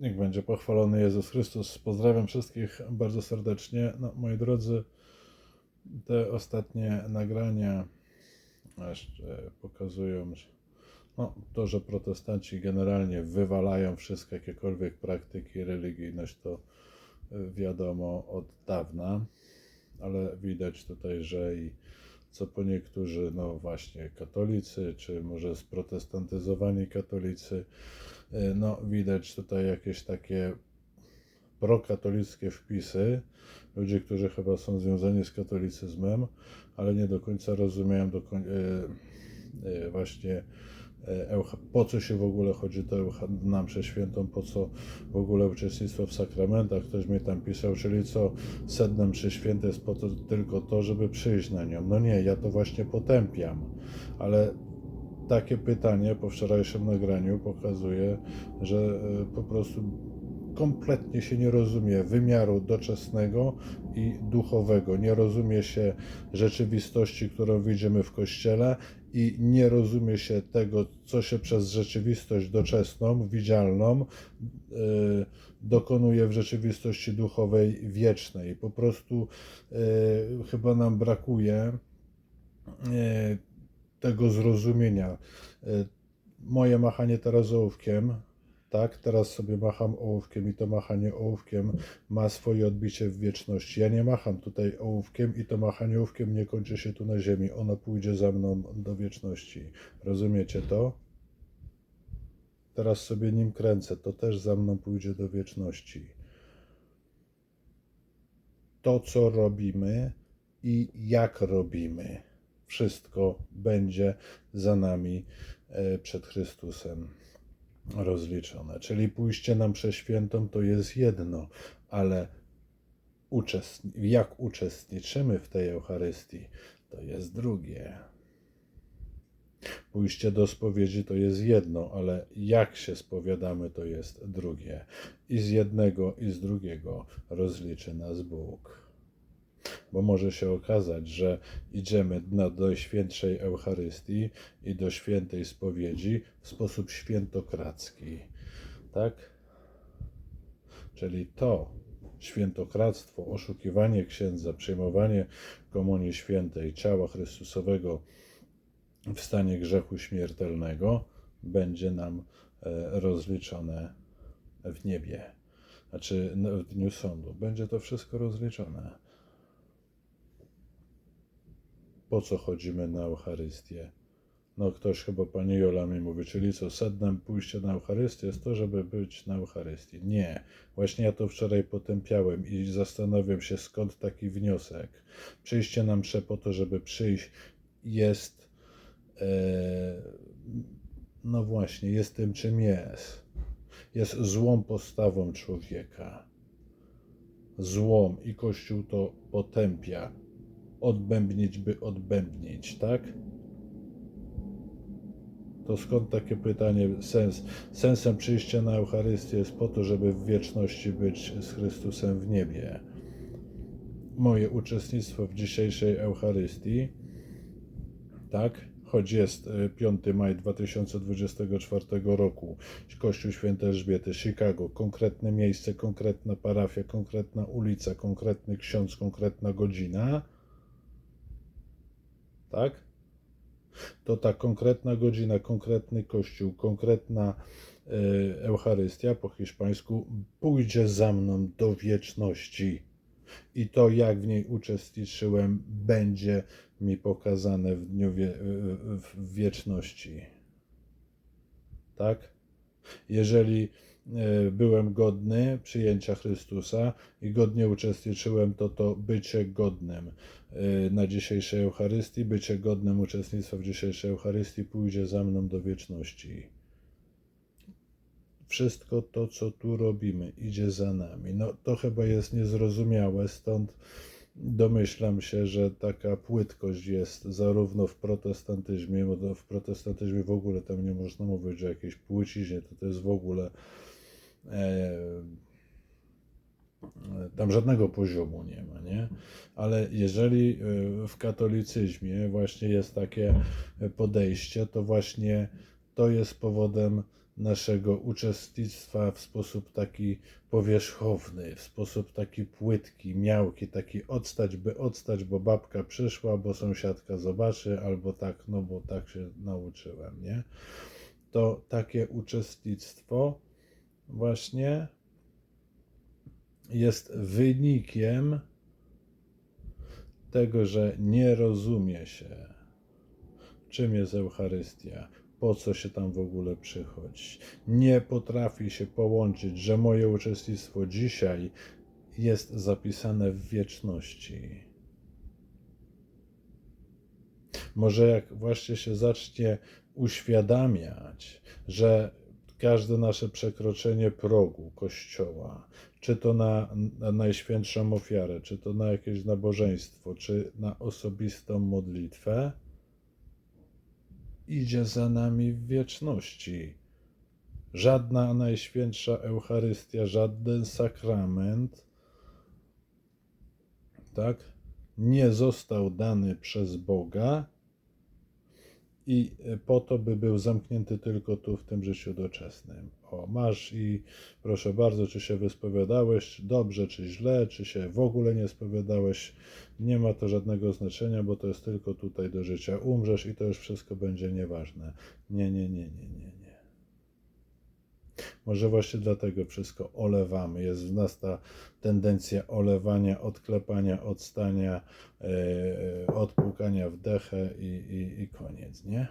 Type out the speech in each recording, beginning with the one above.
Niech będzie pochwalony Jezus Chrystus. Pozdrawiam wszystkich bardzo serdecznie. No, moi drodzy, te ostatnie nagrania jeszcze pokazują, że no, to, że protestanci generalnie wywalają wszystkie jakiekolwiek praktyki, religijność, to y, wiadomo od dawna, ale widać tutaj, że i co po niektórzy, no właśnie katolicy, czy może sprotestantyzowani katolicy, y, no widać tutaj jakieś takie prokatolickie wpisy, ludzie, którzy chyba są związani z katolicyzmem, ale nie do końca rozumieją do koń- y, y, właśnie po co się w ogóle chodzi eucha- na mszę świętą, po co w ogóle uczestnictwo w sakramentach, ktoś mi tam pisał, czyli co sednem mszy jest po to, tylko to, żeby przyjść na nią. No nie, ja to właśnie potępiam, ale takie pytanie po wczorajszym nagraniu pokazuje, że y, po prostu kompletnie się nie rozumie wymiaru doczesnego i duchowego. Nie rozumie się rzeczywistości, którą widzimy w kościele i nie rozumie się tego, co się przez rzeczywistość doczesną, widzialną, yy, dokonuje w rzeczywistości duchowej wiecznej. Po prostu yy, chyba nam brakuje yy, tego zrozumienia. Moje machanie teraz ołówkiem, tak, teraz sobie macham ołówkiem i to machanie ołówkiem ma swoje odbicie w wieczności. Ja nie macham tutaj ołówkiem i to machanie ołówkiem nie kończy się tu na ziemi. Ono pójdzie za mną do wieczności. Rozumiecie to? Teraz sobie nim kręcę, to też za mną pójdzie do wieczności. To, co robimy i jak robimy, wszystko będzie za nami e, przed Chrystusem rozliczone. Czyli pójście na mszę świętą to jest jedno, ale uczestni- jak uczestniczymy w tej Eucharystii, to jest drugie. Pójście do spowiedzi to jest jedno, ale jak się spowiadamy, to jest drugie. I z jednego, i z drugiego rozliczy nas Bóg. Bo może się okazać, że idziemy na, do świętszej Eucharystii i do świętej spowiedzi w sposób świętokradzki. Tak? Czyli to świętokradztwo, oszukiwanie księdza, przyjmowanie komunii świętej ciała Chrystusowego w stanie grzechu śmiertelnego będzie nam e, rozliczone w niebie. Znaczy w dniu sądu. Będzie to wszystko rozliczone. Po co chodzimy na Eucharystię? No ktoś chyba pani Jola mi mówi, czyli co, sednem pójścia na Eucharystię jest to, żeby być na Eucharystii. Nie. Właśnie ja to wczoraj potępiałem i zastanawiam się, skąd taki wniosek. Przyjście na mszę po to, żeby przyjść jest e, no właśnie, jest tym, czym jest. Jest złą postawą człowieka. Złą i Kościół to potępia. Odbębnić, by odbębnić, tak? To skąd takie pytanie, sens? Sensem przyjścia na Eucharystię jest po to, żeby w wieczności być z Chrystusem w niebie. Moje uczestnictwo w dzisiejszej Eucharystii, tak? Choć jest e, 5 maj 2024 roku, Kościół Świętej Elżbiety, Chicago, konkretne miejsce, konkretna parafia, konkretna ulica, konkretny ksiądz, konkretna godzina, tak? to ta konkretna godzina, konkretny kościół, konkretna e, Eucharystia po hiszpańsku pójdzie za mną do wieczności. I to, jak w niej uczestniczyłem, będzie mi pokazane w dniu wie, w wieczności. Tak? Jeżeli byłem godny przyjęcia Chrystusa i godnie uczestniczyłem, to to bycie godnym e, na dzisiejszej Eucharystii, bycie godnym uczestnictwa w dzisiejszej Eucharystii pójdzie za mną do wieczności. Wszystko to, co tu robimy, idzie za nami. No to chyba jest niezrozumiałe, stąd domyślam się, że taka płytkość jest zarówno w protestantyzmie, bo w protestantyzmie w ogóle tam nie można mówić o jakiejś płyciźnie, to to jest w ogóle e, tam żadnego poziomu nie ma, nie? Ale jeżeli e, w katolicyzmie właśnie jest takie podejście, to właśnie to jest powodem naszego uczestnictwa w sposób taki powierzchowny, w sposób taki płytki, miałki, taki odstać, by odstać, bo babka przyszła, bo sąsiadka zobaczy, albo tak, no bo tak się nauczyłem, nie? To takie uczestnictwo właśnie jest wynikiem tego, że nie rozumie się, czym jest Eucharystia, po co się tam w ogóle przychodzi. Nie potrafi się połączyć, że moje uczestnictwo dzisiaj jest zapisane w wieczności. Może jak właśnie się zacznie uświadamiać, że każde nasze przekroczenie progu Kościoła, czy to na, na Najświętszą Ofiarę, czy to na jakieś nabożeństwo, czy na osobistą modlitwę, idzie za nami w wieczności. Żadna Najświętsza Eucharystia, żaden sakrament, tak, nie został dany przez Boga i po to, by był zamknięty tylko tu w tym życiu doczesnym. O, masz i proszę bardzo, czy się wyspowiadałeś dobrze, czy źle, czy się w ogóle nie spowiadałeś, nie ma to żadnego znaczenia, bo to jest tylko tutaj do życia. Umrzesz i to już wszystko będzie nieważne. Nie, nie, nie, nie, nie, nie. Może właśnie dlatego wszystko olewamy. Jest w nas ta tendencja olewania, odklepania, odstania, yy, odpłukania w dechę i, i, i koniec, nie?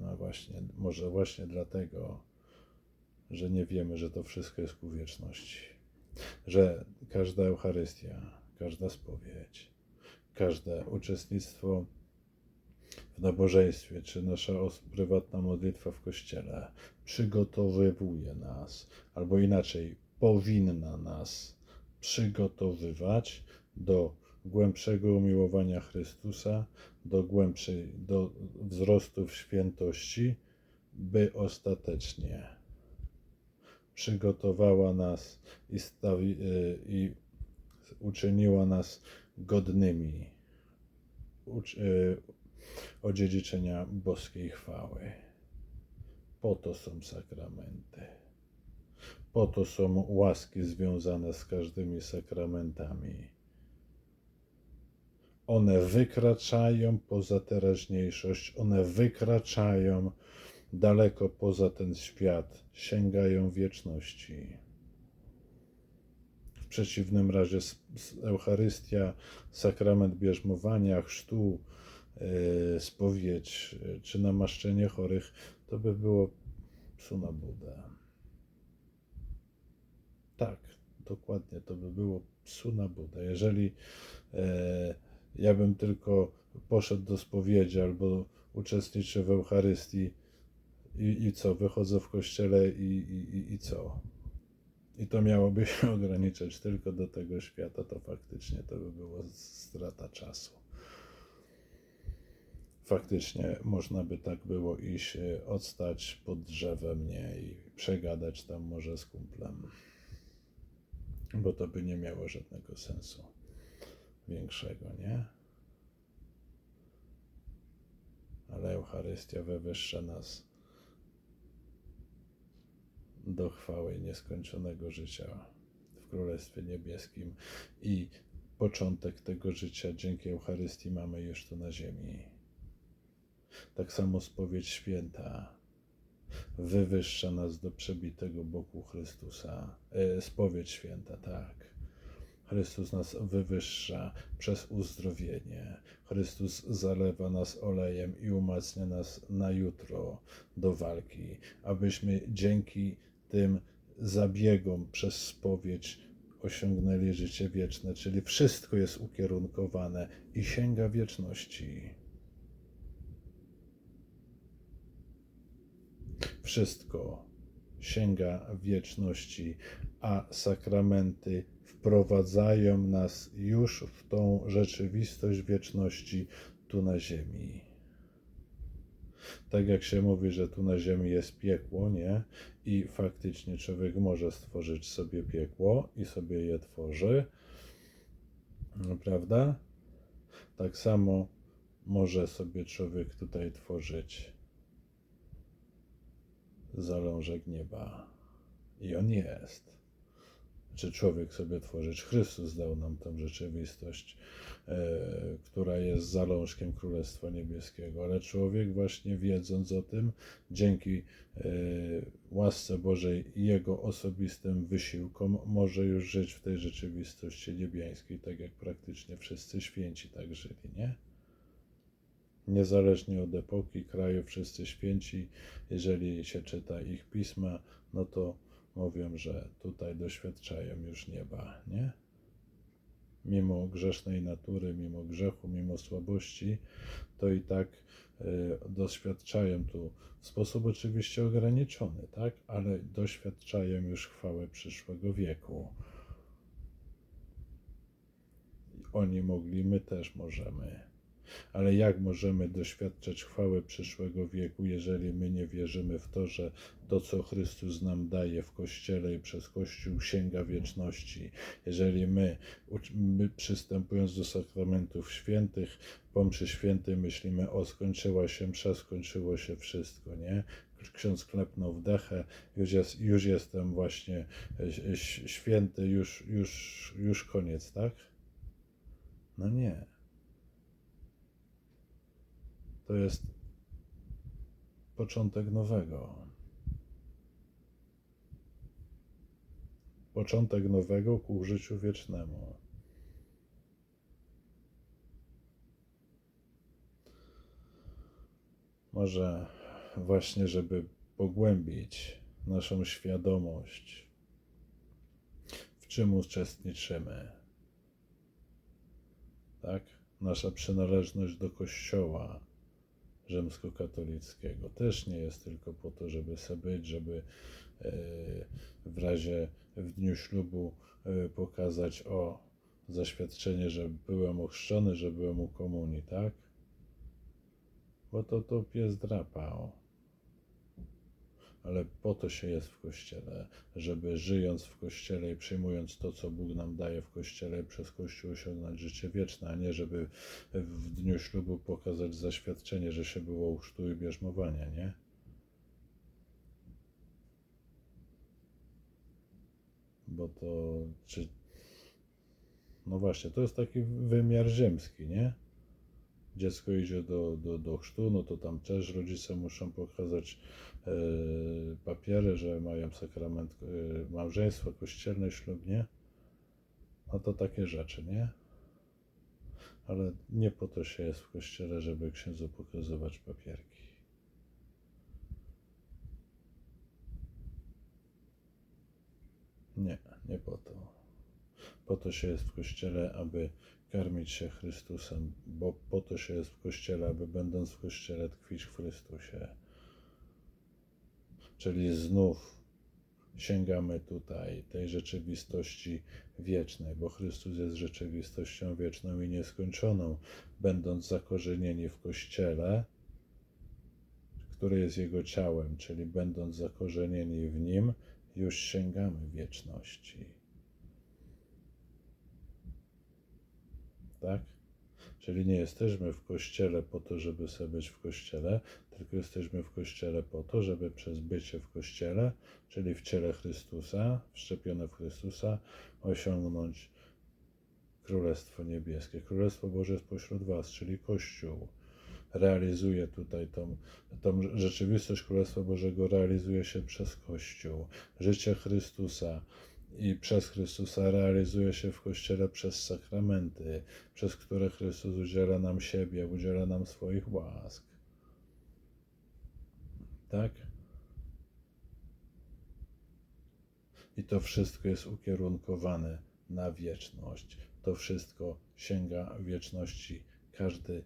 No właśnie, może właśnie dlatego, że nie wiemy, że to wszystko jest ku wieczności. Że każda Eucharystia, każda spowiedź, każde uczestnictwo w nabożeństwie, czy nasza prywatna modlitwa w kościele przygotowywuje nas, albo inaczej, powinna nas przygotowywać do głębszego umiłowania Chrystusa, do głębszej, do wzrostu w świętości, by ostatecznie przygotowała nas i, stawi, y, i uczyniła nas godnymi y, odziedziczenia boskiej chwały. Po to są sakramenty. Po to są łaski związane z każdymi sakramentami. One wykraczają poza teraźniejszość, one wykraczają daleko poza ten świat, sięgają wieczności. W przeciwnym razie Eucharystia, sakrament bierzmowania, chrztu, spowiedź yy, czy namaszczenie chorych, to by było psu na budę. Tak, dokładnie, to by było psu na budę. Jeżeli yy, ja bym tylko poszedł do spowiedzi albo uczestniczę w Eucharystii i, i co, wychodzę w kościele i, i, i co? I to miałoby się ograniczać tylko do tego świata, to faktycznie to by było strata czasu. Faktycznie można by tak było iść, e, odstać pod drzewem, nie, i przegadać tam może z kumplem, bo to by nie miało żadnego sensu większego, nie? Ale Eucharystia wywyższa nas do chwały nieskończonego życia w Królestwie Niebieskim i początek tego życia dzięki Eucharystii mamy już tu na ziemi. Tak samo spowiedź święta wywyższa nas do przebitego boku Chrystusa. E, spowiedź święta, tak. Chrystus nas wywyższa przez uzdrowienie. Chrystus zalewa nas olejem i umacnia nas na jutro do walki, abyśmy dzięki tym zabiegom przez spowiedź osiągnęli życie wieczne, czyli wszystko jest ukierunkowane i sięga wieczności. Wszystko sięga wieczności, a sakramenty wprowadzają nas już w tą rzeczywistość wieczności tu na ziemi. Tak jak się mówi, że tu na ziemi jest piekło, nie? I faktycznie człowiek może stworzyć sobie piekło i sobie je tworzy, prawda? Tak samo może sobie człowiek tutaj tworzyć zalążek nieba. I on jest. Czy człowiek sobie tworzy, czy Chrystus dał nam tą rzeczywistość, e, która jest zalążkiem Królestwa Niebieskiego, ale człowiek właśnie wiedząc o tym, dzięki e, łasce Bożej i jego osobistym wysiłkom, może już żyć w tej rzeczywistości niebiańskiej, tak jak praktycznie wszyscy święci tak żyli, nie? Niezależnie od epoki, kraju, wszyscy święci, jeżeli się czyta ich pisma, no to mówią, że tutaj doświadczają już nieba, nie? Mimo grzesznej natury, mimo grzechu, mimo słabości, to i tak y, doświadczają tu w sposób oczywiście ograniczony, tak? Ale doświadczają już chwały przyszłego wieku. Oni mogli, my też możemy. Ale jak możemy doświadczać chwały przyszłego wieku, jeżeli my nie wierzymy w to, że to, co Chrystus nam daje w Kościele i przez Kościół, sięga wieczności? Jeżeli my, my przystępując do sakramentów świętych, po mszy świętej myślimy, o skończyła się msza, skończyło się wszystko, nie? Ksiądz klepnął w dechę, już, jest, już jestem właśnie e, święty, już, już, już koniec, tak? No nie. To jest początek nowego. Początek nowego ku życiu wiecznemu. Może właśnie, żeby pogłębić naszą świadomość, w czym uczestniczymy. Tak? Nasza przynależność do Kościoła rzymskokatolickiego. Też nie jest tylko po to, żeby sobie być, żeby e, w razie w dniu ślubu e, pokazać o zaświadczenie, że byłem ochrzczony, że byłem u komunii, tak? Bo to to pies drapał ale po to się jest w Kościele, żeby żyjąc w Kościele i przyjmując to, co Bóg nam daje w Kościele, przez Kościół osiągnąć życie wieczne, a nie żeby w dniu ślubu pokazać zaświadczenie, że się było u chrztu i bierzmowania, nie? Bo to, czy, no właśnie, to jest taki wymiar ziemski, nie? Dziecko idzie do, do, do chrztu, no to tam też rodzice muszą pokazać e, papiery, że mają sakrament e, małżeństwa kościelne, ślubnie. No to takie rzeczy, nie? Ale nie po to się jest w kościele, żeby księdzu pokazywać papierki. Nie, nie po to. Po to się jest w kościele, aby karmić się Chrystusem, bo po to się jest w Kościele, aby będąc w Kościele tkwić w Chrystusie. Czyli znów sięgamy tutaj tej rzeczywistości wiecznej, bo Chrystus jest rzeczywistością wieczną i nieskończoną, będąc zakorzenieni w Kościele, który jest Jego ciałem, czyli będąc zakorzenieni w Nim, już sięgamy wieczności. Tak? Czyli nie jesteśmy w kościele po to, żeby sobie być w kościele, tylko jesteśmy w kościele po to, żeby przez bycie w kościele, czyli w ciele Chrystusa, wszczepione w Chrystusa, osiągnąć Królestwo Niebieskie. Królestwo Boże jest pośród Was, czyli Kościół. Realizuje tutaj tą, tą rzeczywistość Królestwa Bożego, realizuje się przez Kościół. Życie Chrystusa i przez Chrystusa realizuje się w Kościele przez sakramenty, przez które Chrystus udziela nam siebie, udziela nam swoich łask. Tak? I to wszystko jest ukierunkowane na wieczność. To wszystko sięga wieczności. Każdy,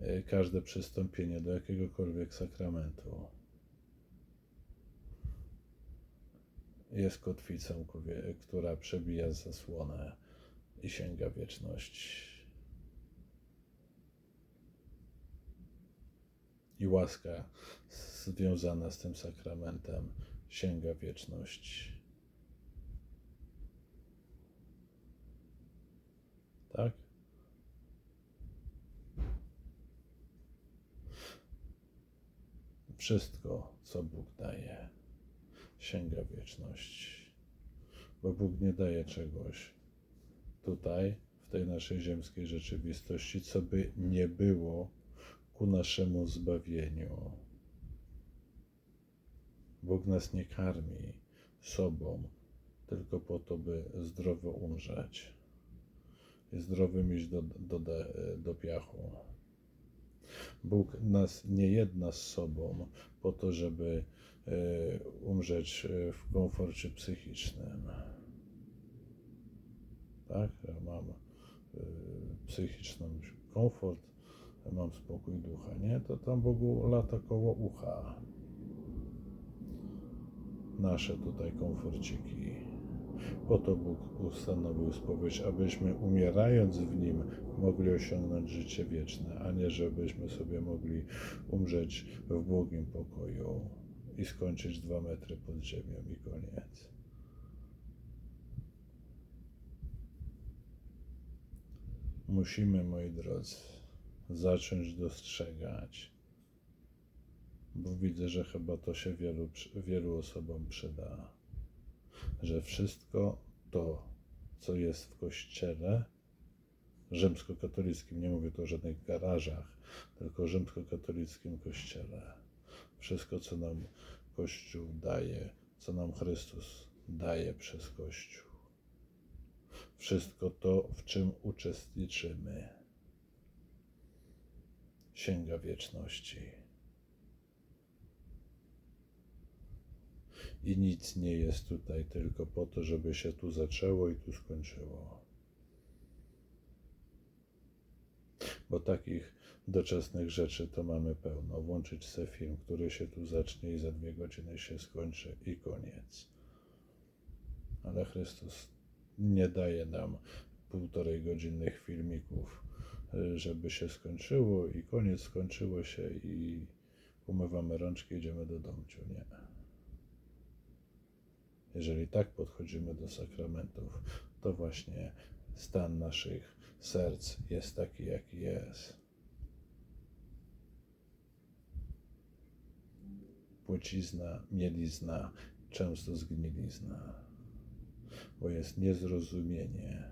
e, każde przystąpienie do jakiegokolwiek sakramentu. Jest kotwicą, która przebija zasłonę i sięga wieczności. I łaska związana z tym sakramentem sięga wieczności. Tak? Wszystko, co Bóg daje sięga wieczności. Bo Bóg nie daje czegoś tutaj, w tej naszej ziemskiej rzeczywistości, co by nie było ku naszemu zbawieniu. Bóg nas nie karmi sobą, tylko po to, by zdrowo umrzeć i zdrowym iść do, do, do, do piachu. Bóg nas nie jedna z sobą po to, żeby umrzeć e, w komforcie psychicznym. Tak? Ja mam e, psychiczny komfort, mam spokój ducha, nie? To tam Bogu lata koło ucha. Nasze tutaj komforciki. Po to Bóg ustanowił spowiedź, abyśmy umierając w Nim mogli osiągnąć życie wieczne, a nie żebyśmy sobie mogli umrzeć w błogim pokoju i skończyć dwa metry pod ziemią i koniec. Musimy, moi drodzy, zacząć dostrzegać, bo widzę, że chyba to się wielu, wielu osobom przyda, że wszystko to, co jest w kościele rzymskokatolickim, nie mówię tu o żadnych garażach, tylko rzymskokatolickim kościele, wszystko, co nam Kościół daje, co nam Chrystus daje przez Kościół, wszystko to, w czym uczestniczymy, sięga wieczności. I nic nie jest tutaj tylko po to, żeby się tu zaczęło i tu skończyło. Bo takich doczesnych rzeczy to mamy pełno. Włączyć sobie film, który się tu zacznie i za dwie godziny się skończy i koniec. Ale Chrystus nie daje nam półtorej godzinnych filmików, żeby się skończyło i koniec, skończyło się i umywamy rączki, idziemy do domciu. Nie. Jeżeli tak podchodzimy do sakramentów, to właśnie stan naszych serc jest taki, jaki jest. Płcizna, mielizna, często zgnilizna, bo jest niezrozumienie,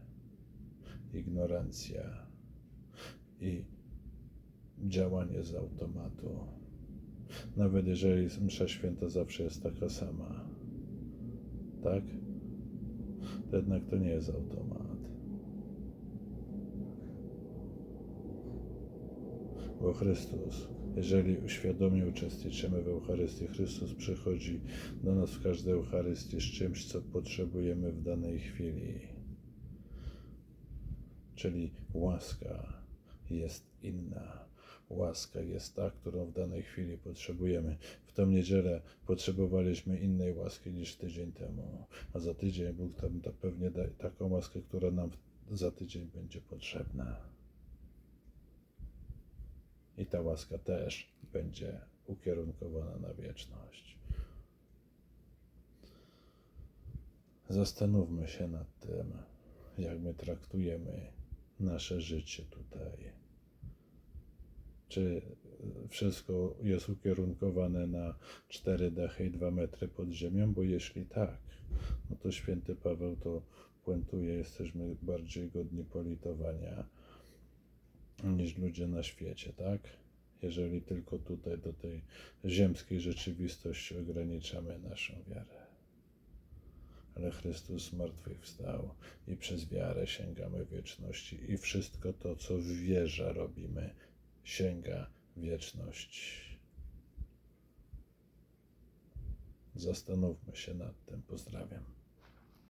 ignorancja i działanie z automatu. Nawet jeżeli msza święta zawsze jest taka sama, tak? To jednak to nie jest automat. Bo Chrystus, jeżeli uświadomie uczestniczymy w Eucharystii, Chrystus przychodzi do nas w każdej Eucharystii z czymś, co potrzebujemy w danej chwili. Czyli łaska jest inna. Łaska jest ta, którą w danej chwili potrzebujemy. W tą niedzielę potrzebowaliśmy innej łaski niż tydzień temu, a za tydzień Bóg tam da pewnie da taką łaskę, która nam za tydzień będzie potrzebna. I ta łaska też będzie ukierunkowana na wieczność. Zastanówmy się nad tym, jak my traktujemy nasze życie tutaj. Czy wszystko jest ukierunkowane na cztery dachy i dwa metry pod ziemią? Bo jeśli tak, no to święty Paweł to puentuje, jesteśmy bardziej godni politowania niż ludzie na świecie, tak? Jeżeli tylko tutaj do tej ziemskiej rzeczywistości ograniczamy naszą wiarę. Ale Chrystus zmartwychwstał i przez wiarę sięgamy wieczności i wszystko to, co w wierze robimy, sięga wieczność. Zastanówmy się nad tym. Pozdrawiam.